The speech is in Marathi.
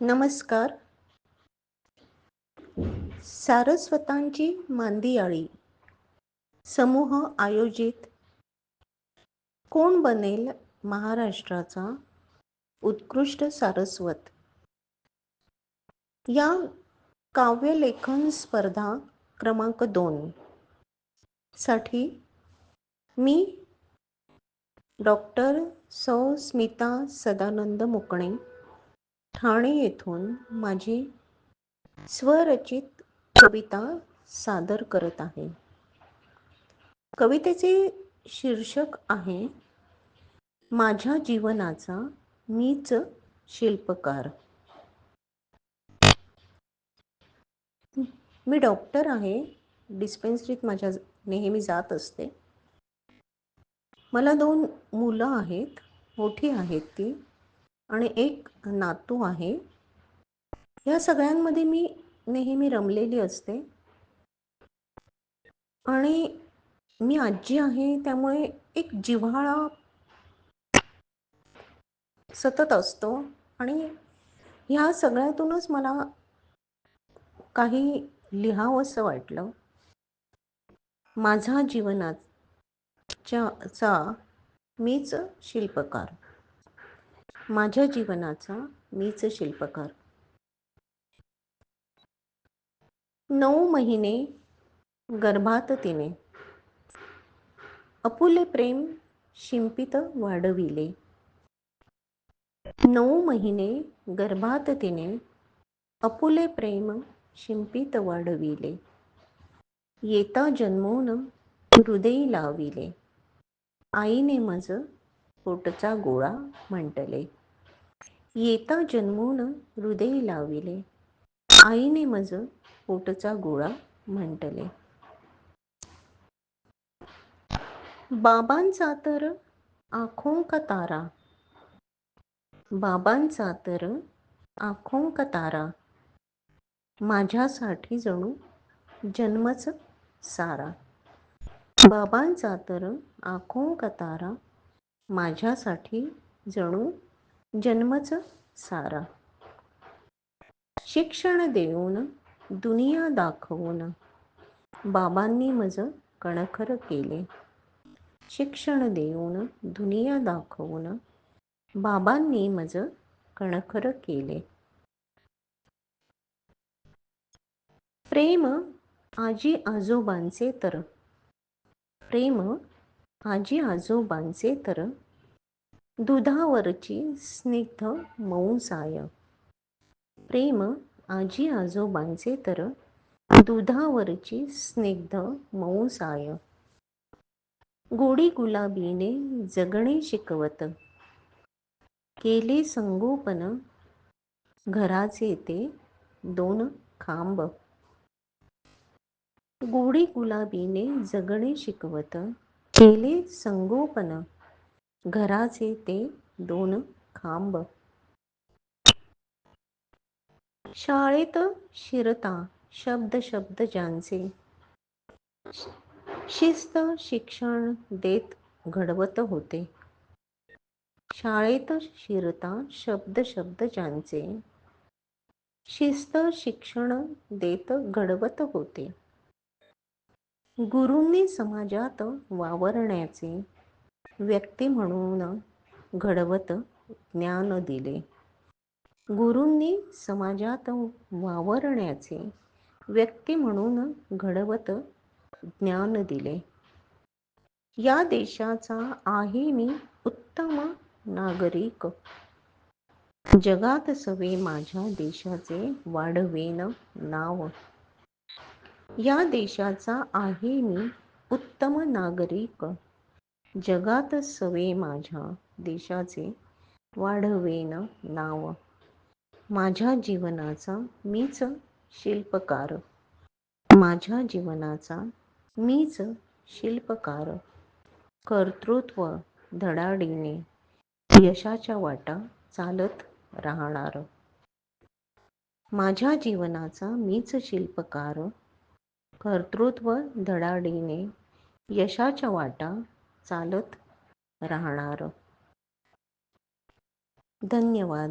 नमस्कार. सारस्वतांची मांदियाळी. समूह आयोजित. कोण बनेल महाराष्ट्राचा उत्कृष्ट सारस्वत? या काव्यलेखन स्पर्धा क्रमांक दोन साठी मी डॉक्टर सौ स्मिता सदानंद मुकणे ठाणे येथून माझी स्वरचित कविता सादर करत आहे. कवितेचे शीर्षक आहे माझ्या जीवनाचा मीच शिल्पकार. मी डॉक्टर आहे डिस्पेन्सरीत माझ्या नेहमी जात असते. मला दोन मुलं आहेत मोठी आहेत ती. आणि एक नातू आहे. या सगळ्यांमध्ये मी नेहमी रमलेली असते. आणि मी आजी आहे त्यामुळे एक जिव्हाळा सतत असतो. आणि ह्या सगळ्यातूनच मला काही लिहावंसं वाटलं. माझा जीवनाच्या चा मीच शिल्पकार. माझ्या जीवनाचा मीच शिल्पकार. नऊ महिने गर्भात तिने अपुले प्रेम शिंपित वाढविले. नऊ महिने गर्भात तिने अपुले प्रेम शिंपित वाढविले. येता जन्मोन हृदयी लाविले. आईने मज पोटचा गोळा म्हटले. येता जन्मून हृदय लाविले. आईने मज पोटचा गोळा म्हटले. बाबांचा तर आखों का तारा? बाबांचा तर आखों का तारा? माझ्यासाठी जणू जन्मच सारा. बाबांचा तर आखों का तारा? माझ्यासाठी जणू जन्मच सारा. शिक्षण देऊन दुनिया दाखवून बाबांनी मज कणखर केले. शिक्षण देऊन दुनिया दाखवून बाबांनी मज कणखर केले. प्रेम आजी आजोबांचे तर प्रेम आजी आजोबांचे तर दुधावरची स्निग्ध मौसाय प्रेम आजी आजोबांचे तर दुधावरची स्निग्ध मौसाय गोडी गुलाबीने जगणे शिकवत. केले संगोपन घराचे ते दोन खांब. गोडी गुलाबीने जगणे शिकवत. केले संगोपन. घराचे ते दोन खांब. शाळेत शिरता शब्द शब्द ज्यांचे. शिस्त शिक्षण देत घडवत होते. शाळेत शिरता शब्द शब्द ज्यांचे. शिस्त शिक्षण देत घडवत होते. गुरूंनी समाजात वावरण्याचे व्यक्ती म्हणून घडवत ज्ञान दिले. गुरूंनी समाजात वावरण्याचे व्यक्ती म्हणून घडवत ज्ञान दिले. या देशाचा आहे मी उत्तम नागरिक. जगात सवे माझ्या देशाचे वाढवेन नाव. या देशाचा आहे मी उत्तम नागरिक. जगात सवे माझ्या देशाचे वाढवेन नाव. माझ्या जीवनाचा मीच शिल्पकार. माझ्या जीवनाचा मीच शिल्पकार. कर्तृत्व धडाडीने यशाच्या वाटा चालत राहणार. माझ्या जीवनाचा मीच शिल्पकार. कर्तृत्व धडाडीने यशाच्या वाटा चालत राहणार. धन्यवाद.